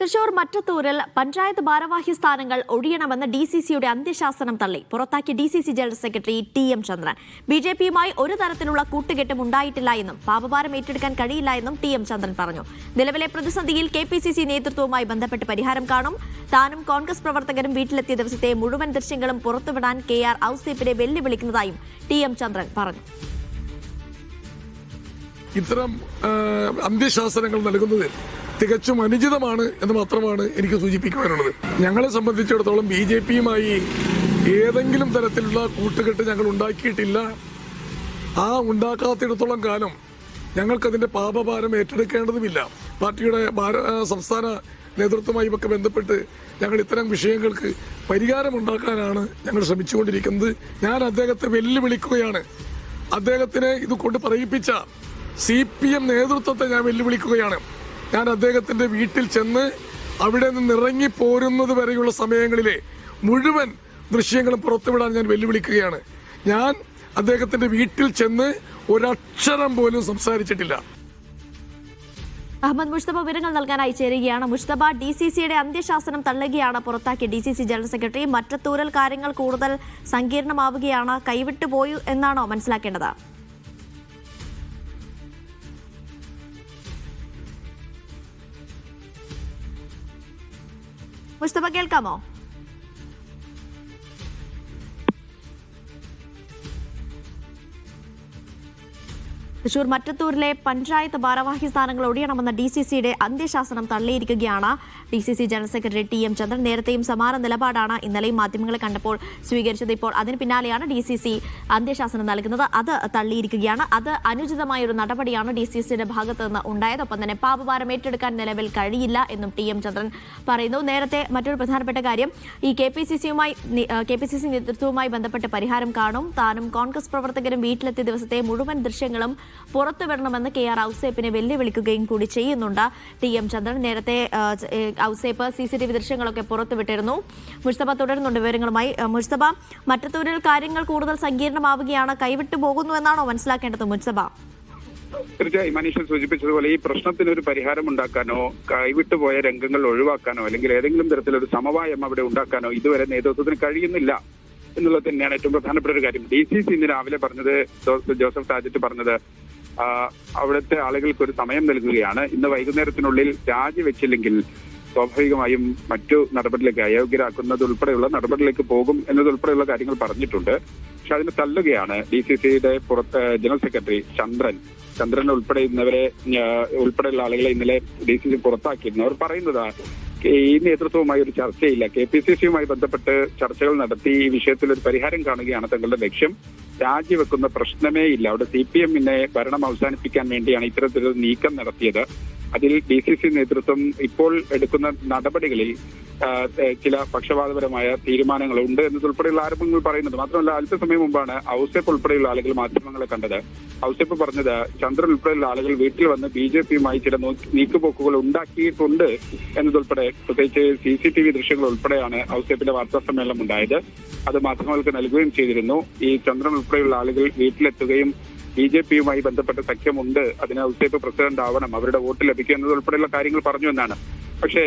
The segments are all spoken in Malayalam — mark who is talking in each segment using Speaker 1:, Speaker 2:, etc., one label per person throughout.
Speaker 1: തൃശൂർ മറ്റത്തൂരിൽ പഞ്ചായത്ത് ഭാരവാഹി സ്ഥാനങ്ങൾ ഒഴിയണമെന്ന് ഡി സി സിയുടെ അന്ത്യശാസനം തള്ളി. പുറത്താക്കിയ D C C general secretary T M Chandran. B J പിയുമായി ഒരു തരത്തിലുള്ള കൂട്ടുകെട്ടും ഉണ്ടായിട്ടില്ല എന്നും പാപഭാരം ഏറ്റെടുക്കാൻ കഴിയില്ല എന്നും ടി എം ചന്ദ്രൻ പറഞ്ഞു. നിലവിലെ പ്രതിസന്ധിയിൽ കെ പി സി സി നേതൃത്വവുമായി ബന്ധപ്പെട്ട് പരിഹാരം കാണും. താനും കോൺഗ്രസ് പ്രവർത്തകരും വീട്ടിലെത്തിയ ദിവസത്തെ മുഴുവൻ ദൃശ്യങ്ങളും പുറത്തുവിടാൻ കെ ആർ ഔസേപ്പിനെ വെല്ലുവിളിക്കുന്നതായും ടി എം ചന്ദ്രൻ പറഞ്ഞു.
Speaker 2: ഇത്തരം അന്ത്യശാസനങ്ങൾ നൽകുന്നത് തികച്ചും അനുചിതമാണ് എന്ന് മാത്രമാണ് എനിക്ക് സൂചിപ്പിക്കുവാനുള്ളത് ഞങ്ങളെ സംബന്ധിച്ചിടത്തോളം ബി ജെ പിയുമായി ഏതെങ്കിലും തരത്തിലുള്ള കൂട്ടുകെട്ട് ഞങ്ങൾ ഉണ്ടാക്കിയിട്ടില്ല. ആ ഉണ്ടാക്കാത്തിടത്തോളം കാലം ഞങ്ങൾക്കതിന്റെ പാപഭാരം ഏറ്റെടുക്കേണ്ടതുമില്ല. പാർട്ടിയുടെ സംസ്ഥാന നേതൃത്വമായി ഒക്കെ ബന്ധപ്പെട്ട് ഞങ്ങൾ ഇത്തരം വിഷയങ്ങൾക്ക് പരിഹാരം ഉണ്ടാക്കാനാണ് ഞങ്ങൾ ശ്രമിച്ചുകൊണ്ടിരിക്കുന്നത്. ഞാൻ അദ്ദേഹത്തെ വെല്ലുവിളിക്കുകയാണ്. അദ്ദേഹത്തിനെ ഇത് കൊണ്ട് പറയിപ്പിച്ച സി പി എം നേതൃത്വത്തെ ഞാൻ വെല്ലുവിളിക്കുകയാണ്. ഞാൻ അദ്ദേഹത്തിന്റെ വീട്ടിൽ ചെന്ന് അവിടെ നിന്ന് ഇറങ്ങി പോരുന്നത് വരെയുള്ള സമയങ്ങളിലെ മുഴുവൻ ദൃശ്യങ്ങളും പുറത്തുവിടാൻ ഞാൻ വെല്ലുവിളിക്കുകയാണ്. ഞാൻ അദ്ദേഹത്തിന്റെ വീട്ടിൽ ചെന്ന് ഒരക്ഷരം പോലും സംസാരിച്ചിട്ടില്ല.
Speaker 1: അഹമ്മദ് മുഷ്തബ വിവരങ്ങൾ നൽകാനായി ചേരുകയാണ്. മുഷ്തബ ഡി സി സിയുടെ അന്ത്യശാസനം തള്ളുകയാണ്. പുറത്താക്കിയ D C C general secretary മറ്റത്തൂരൽ കാര്യങ്ങൾ കൂടുതൽ സങ്കീർണമാവുകയാണ്. കൈവിട്ടു പോയി എന്നാണോ മനസ്സിലാക്കേണ്ടത്? മുസ്തഫ കേൾക്കാമോ? തൃശൂർ മറ്റത്തൂരിലെ പഞ്ചായത്ത് ഭാരവാഹി സ്ഥാനങ്ങൾ ഒഴിയണമെന്ന ഡി സി സിയുടെ അന്ത്യശാസനം തള്ളിയിരിക്കുകയാണ്. D C C general secretary T M Chandran നേരത്തെയും സമാന നിലപാടാണ് ഇന്നലെയും മാധ്യമങ്ങളെ കണ്ടപ്പോൾ സ്വീകരിച്ചത്. ഇപ്പോൾ അതിന് പിന്നാലെയാണ് ഡി സി സി അന്ത്യശാസനം നൽകുന്നത്. അത് തള്ളിയിരിക്കുകയാണ്. അത് അനുചിതമായ ഒരു നടപടിയാണ് ഡി സി സിയുടെ ഭാഗത്ത് നിന്ന് ഉണ്ടായത്. ഒപ്പം തന്നെ പാപഭാരം ഏറ്റെടുക്കാൻ നിലവിൽ കഴിയില്ല എന്നും ടി എം ചന്ദ്രൻ പറയുന്നു. നേരത്തെ മറ്റൊരു പ്രധാനപ്പെട്ട കാര്യം ഈ കെ പി സി സിയുമായി കെ പി സി സി നേതൃത്വവുമായി ബന്ധപ്പെട്ട് പരിഹാരം കാണും. താനും കോൺഗ്രസ് പ്രവർത്തകരും വീട്ടിലെത്തിയ ദിവസത്തെ മുഴുവൻ ദൃശ്യങ്ങളും പുറത്തുവിടണമെന്ന് കെ ആർ ഔസേപ്പിനെ വെല്ലുവിളിക്കുകയും കൂടി ചെയ്യുന്നുണ്ട്. ടി എം ചന്ദ്രൻ നേരത്തെ Ouseph C C T V ദൃശ്യങ്ങളൊക്കെ പുറത്തുവിട്ടിരുന്നു മുസ്തഫ തുടരുന്നുണ്ട് വിവരങ്ങളുമായി. മുഷ്തബ മറ്റത്തൂരിൽ കാര്യങ്ങൾ കൂടുതൽ സങ്കീർണമാവുകയാണ് കൈവിട്ടു പോകുന്നു എന്നാണോ മനസ്സിലാക്കേണ്ടത് മുസ്തഫ?
Speaker 3: തീർച്ചയായും. മനീഷൻ സൂചിപ്പിച്ചതുപോലെ ഈ പ്രശ്നത്തിന് ഒരു പരിഹാരം ഉണ്ടാക്കാനോ കൈവിട്ടുപോയ രംഗങ്ങൾ ഒഴിവാക്കാനോ അല്ലെങ്കിൽ ഏതെങ്കിലും തരത്തിലൊരു സമവായം അവിടെ ഉണ്ടാക്കാനോ ഇതുവരെ നേതൃത്വത്തിന് കഴിയുന്നില്ല. എന്നുള്ളത് തന്നെയാണ് ഏറ്റവും പ്രധാനപ്പെട്ട ഒരു കാര്യം. ഡി സി സി ഇന്ന് രാവിലെ പറഞ്ഞത് ജോസഫ് ടാജറ്റ് പറഞ്ഞത് അവിടുത്തെ ആളുകൾക്ക് ഒരു സമയം നൽകുകയാണ്. ഇന്ന് വൈകുന്നേരത്തിനുള്ളിൽ രാജിവെച്ചില്ലെങ്കിൽ സ്വാഭാവികമായും മറ്റു നടപടിയിലേക്ക് അയോഗ്യരാക്കുന്നത് ഉൾപ്പെടെയുള്ള നടപടിയിലേക്ക് പോകും എന്നതുൾപ്പെടെയുള്ള കാര്യങ്ങൾ പറഞ്ഞിട്ടുണ്ട്. പക്ഷെ അതിന് തള്ളുകയാണ് ഡി സി സിയുടെ പുറത്ത് ജനറൽ സെക്രട്ടറി ചന്ദ്രൻ. ചന്ദ്രൻ ഉൾപ്പെടെ ഇന്നവരെ ഉൾപ്പെടെയുള്ള ആളുകളെ ഇന്നലെ ഡി സി സി പുറത്താക്കിയിരുന്നു. അവർ പറയുന്നത് ഈ നേതൃത്വവുമായി ഒരു ചർച്ചയില്ല. കെ പി സി സിയുമായി ബന്ധപ്പെട്ട് ചർച്ചകൾ നടത്തി ഈ വിഷയത്തിൽ ഒരു പരിഹാരം കാണുകയാണ് തങ്ങളുടെ ലക്ഷ്യം. രാജിവെക്കുന്ന പ്രശ്നമേ ഇല്ല. അവിടെ സി പി എമ്മിനെ ഭരണം അവസാനിപ്പിക്കാൻ വേണ്ടിയാണ് ഇത്തരത്തിലൊരു നീക്കം നടത്തിയത്. അതിൽ ഡി സി സി നേതൃത്വം ഇപ്പോൾ എടുക്കുന്ന നടപടികളിൽ ചില പക്ഷപാതപരമായ തീരുമാനങ്ങൾ ഉണ്ട് എന്നതുൾപ്പെടെയുള്ള ആരോപണങ്ങൾ പറയുന്നത് മാത്രമല്ല അല്പസമയം മുമ്പാണ് ഔസേപ്പ് ഉൾപ്പെടെയുള്ള ആളുകൾ മാധ്യമങ്ങളെ കണ്ടത്. ഔസേപ്പ് പറഞ്ഞത് ചന്ദ്രൻ ഉൾപ്പെടെയുള്ള ആളുകൾ വീട്ടിൽ വന്ന് ബി ജെ പിയുമായി ചില നീക്കുപോക്കുകൾ ഉണ്ടാക്കിയിട്ടുണ്ട് എന്നതുൾപ്പെടെ പ്രത്യേകിച്ച് സി സി ടി വി ദൃശ്യങ്ങൾ ഉൾപ്പെടെയാണ് ഔസേപ്പിന്റെ വാർത്താ സമ്മേളനം ഉണ്ടായത്. അത് മാധ്യമങ്ങൾക്ക് നൽകുകയും ചെയ്തിരുന്നു. ഈ ചന്ദ്രൻ ഉൾപ്പെടെയുള്ള ആളുകൾ വീട്ടിലെത്തുകയും ബി ജെ പിയുമായി ബന്ധപ്പെട്ട സഖ്യമുണ്ട് അതിന് ഔസേപ്പ് പ്രസിഡന്റ് ആവണം അവരുടെ വോട്ട് ലഭിക്കുക എന്നതുൾപ്പെടെയുള്ള കാര്യങ്ങൾ പറഞ്ഞു എന്നാണ്. പക്ഷേ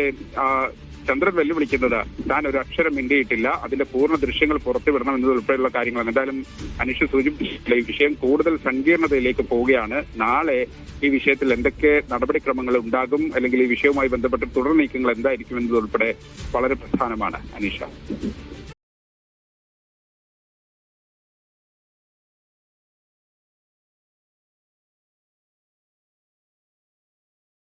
Speaker 3: ചന്ദ്രൻ വെല്ലുവിളിക്കുന്നത് താൻ ഒരു അക്ഷരം മിണ്ടിയിട്ടില്ല അതിന്റെ പൂർണ ദൃശ്യങ്ങൾ പുറത്തുവിടണം എന്നതുൾപ്പെടെയുള്ള കാര്യങ്ങളാണ്. എന്തായാലും അനുഷ് സൂചിപ്പിച്ചിട്ടില്ല ഈ വിഷയം കൂടുതൽ സങ്കീർണതയിലേക്ക് പോവുകയാണ്. നാളെ ഈ വിഷയത്തിൽ എന്തൊക്കെ നടപടിക്രമങ്ങൾ ഉണ്ടാകും അല്ലെങ്കിൽ ഈ വിഷയവുമായി ബന്ധപ്പെട്ട് തുടർ നീക്കങ്ങൾ എന്തായിരിക്കും എന്നതുൾപ്പെടെ വളരെ പ്രധാനമാണ് അനീഷ.